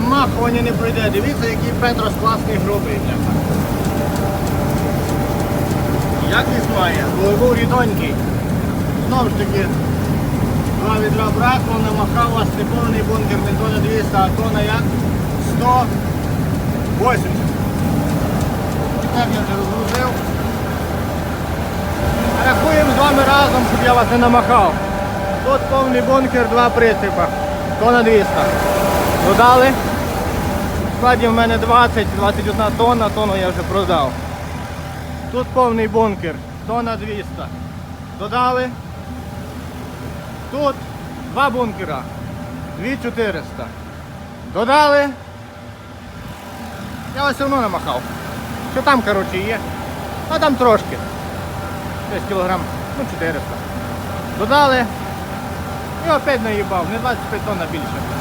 Намахування не пройде. Дивіться, який Петрос класний грубий. бляха. Якість має, був рідонький. Знову ж таки, два відра браку, намахав вас не повний бункер, не тона 200, а тона як 180. Тепер я вже розгрузив. Рахуємо з вами разом, щоб я вас не намахав. Тут повний бункер, два прицепа. Тона 200. Додали. В складі в мене 20, 21 тонна, тонну я вже продав. Тут повний бункер, тонна 200. Додали. Тут два бункера, 2400. Додали. Я все одно намахав. Що там, коротше, є? А там трошки. Десь кілограм, ну 400. Додали. І опять наїбав, не 25 тонн а більше.